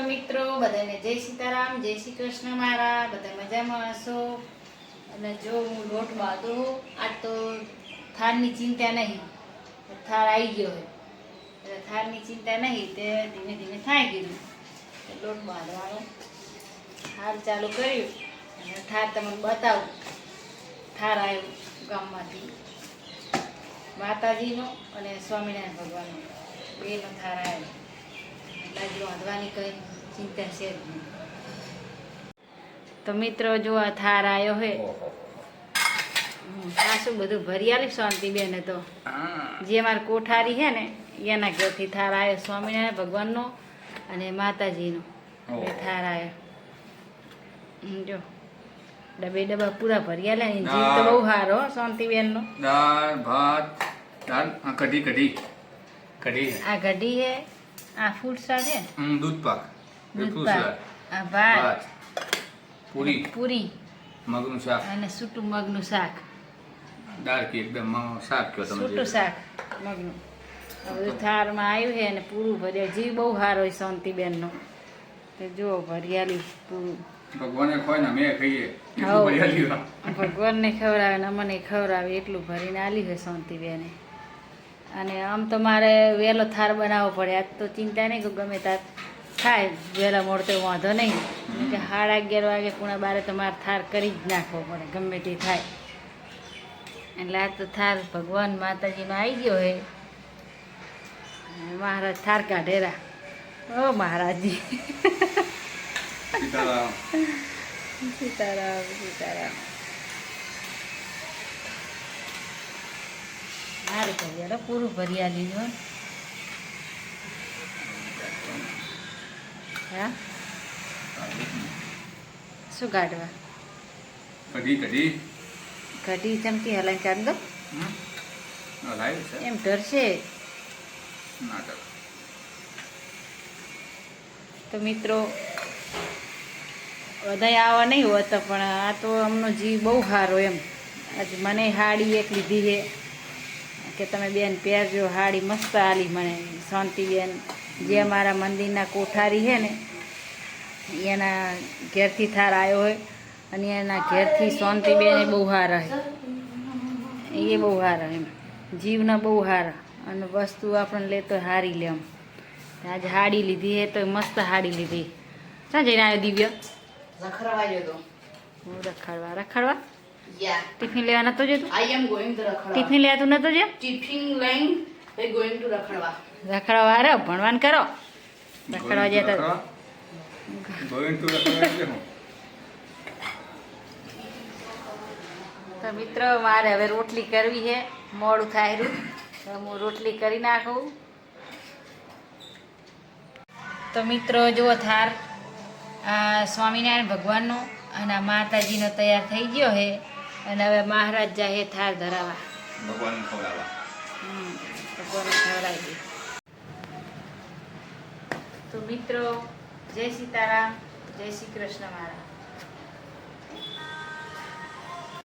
તો મિત્રો, બધાને જય સીતારામ, જય શ્રી કૃષ્ણ મારા, બધા મજામાં હશો? અને જો હું લોટ બાંધો આજ તો થારની ચિંતા નહીં થાર આવી ગયો હોય. થારની ચિંતા નહીં, તે ધીમે ધીમે થાય ગયું. લોટ બાંધવાનો. થાર ચાલુ કર્યું, અને થાર તમને બતાવું. થાર આવ્યો ગામમાંથી. માતાજીનો અને સ્વામિનારાયણ ભગવાનનો. બેનો થાર આવ્યો. એટલે વાંધવાની કંઈ ચિંતા છે તો મિત્રો જો આ થાર આવ્યો હે. ખાસું બધું ભરિયાળી શાંતિ બેન તો. જે મારી કોઠારી છે ને એના ઘરથી થાર આવ્યો સ્વામિનારાયણ ભગવાનનો અને માતાજીનો. એ થાર આવ્યો જો. ડબે ડબ્બા પૂરા ભરિયાલા ને જીવ તો બહુ સારો હો, શાંતિબેનનો. દાળ ભાત દાળ. હા, કઢી કઢી. કઢી આ ગઢી હે આ ફૂડ છે હમ, દૂધ પાક. આ ભાત પૂરી પૂરી મગનું શાક અને સૂટું મગનું શાક. દાળ કે એકદમ શાક કયો તમે સૂટું જે. શાક મગનું. બધું થાળમાં આવ્યું છે અને પૂરું ભર્યા. જીવ બહુ સારો હોય શાંતિબેનનો. તો જુઓ ભરિયાલી પૂરું. ભગવાને ખોય ને ખાઈએ. ભગવાનને ખવડાવે ને અમને ખવડાવે. એટલું ભરીને આલી હોય શાંતિબેને. અને આમ તો મારે વહેલો થાર બનાવવો પડે. આજ તો ચિંતા નહીં કે ગમે તાર થાય વહેલા મોડતો વાંધો નહીં. કે સાડા અગિયાર વાગે પૂણા બારે તો મારે થાર કરી જ નાખવો પડે ગમે તે થાય. એટલે આજ તો થાર ભગવાન માતાજીનો આવી ગયો હે. મહારાજ થાર કાઢેરા ઓ મહારાજજી. સીતારામ. સીતારામ સારું કરી પૂરું ભરિયા લીધું હા? શું કાઢવા કઢી કઢી. કઢી ચમકી હલાઈ કાઢ દો. એમ ડરશે તો મિત્રો બધા આવા નહીં હોતા પણ આ તો અમનો જીવ બહુ સારો એમ. આજ મને હાડી એક લીધી છે. કે તમે બેન પહેરજો હાડી મસ્ત આલી મને. શાંતિબેન. જે અમારા મંદિરના કોઠારી છે ને એના ઘેરથી થાર આવ્યો હોય અને એના ઘેરથી શાંતિબેન એ બહુ છે. એ બહુ સારા એમ. જીવના બહુ સારા અને વસ્તુ આપણને લે તો હારી લે એમ. આજે હાડી લીધી હે તો મસ્ત હાડી લીધી. ક્યાં જઈને આવ્યો દિવ્ય? રખડવા જતો હું રખડવા? રખડવા? ટિફિન લેવા નતો જતો? ટિફિન લેવા તું નતો જે ટિફિન લઈને they going રખડવા. રખડવા હારો ભણવાન કરો. રખડવા જતા રખડવા? ગોવિંદ રખડવા એટલે હું? તો મિત્રો મારે હવે રોટલી કરવી છે. મોડું થાય રહ્યું. તો હું રોટલી કરી નાખું. તો મિત્રો જુઓ થાર. આ સ્વામિનારાયણ ભગવાનનો અને આ માતાજીનો તૈયાર થઈ ગયો છે. અને હવે મહારાજ હે થાર ધરાવા ભગવાન ખવડાવવા. ખવડાવી દે તો મિત્રો જય સીતારામ જય શ્રી કૃષ્ણ મારા